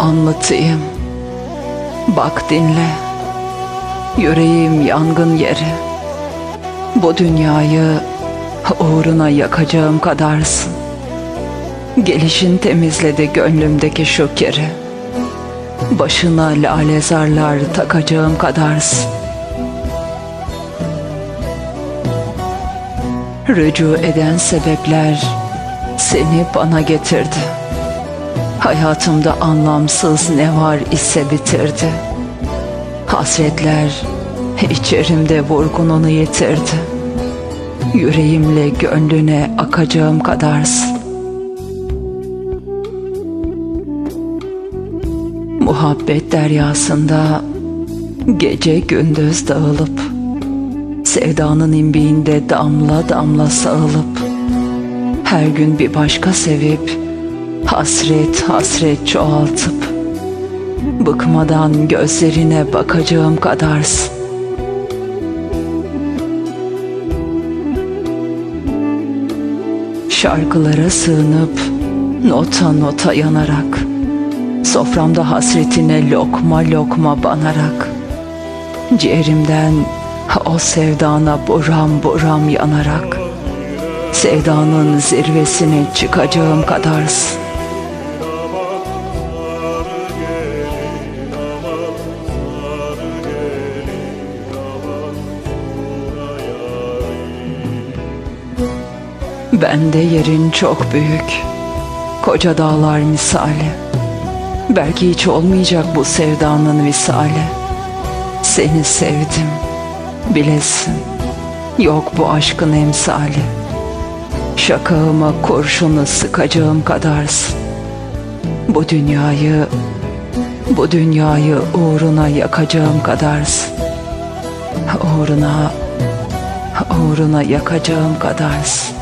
anlatayım. Bak dinle. Yüreğim yangın yeri. Bu dünyayı uğruna yakacağım kadarsın. Gelişin temizledi gönlümdeki şokeri. Başına lale zarlar takacağım kadarsın. Rücu eden sebepler seni bana getirdi. Hayatımda anlamsız ne var ise bitirdi. Hasretler içerimde vurgununu yitirdi. Yüreğimle gönlüne akacağım kadarsın. Muhabbet deryasında gece gündüz dağılıp Sevdanın imbiğinde damla damla sağılıp Her gün bir başka sevip Hasret hasret çoğaltıp Bıkmadan gözlerine bakacağım kadarsın. Şarkılara sığınıp Nota nota yanarak Soframda hasretine lokma lokma banarak Ciğerimden o sevdana buram buram yanarak Sevdanın zirvesine çıkacağım kadarsın Bende yerin çok büyük. Koca dağlar misali. Belki hiç olmayacak bu sevdanın visali. Seni sevdim Bilesin. Yok bu aşkın emsali. Şakağıma kurşunu sıkacağım kadarsın. Bu dünyayı Bu dünyayı uğruna yakacağım kadarsın. Uğruna Uğruna yakacağım kadarsın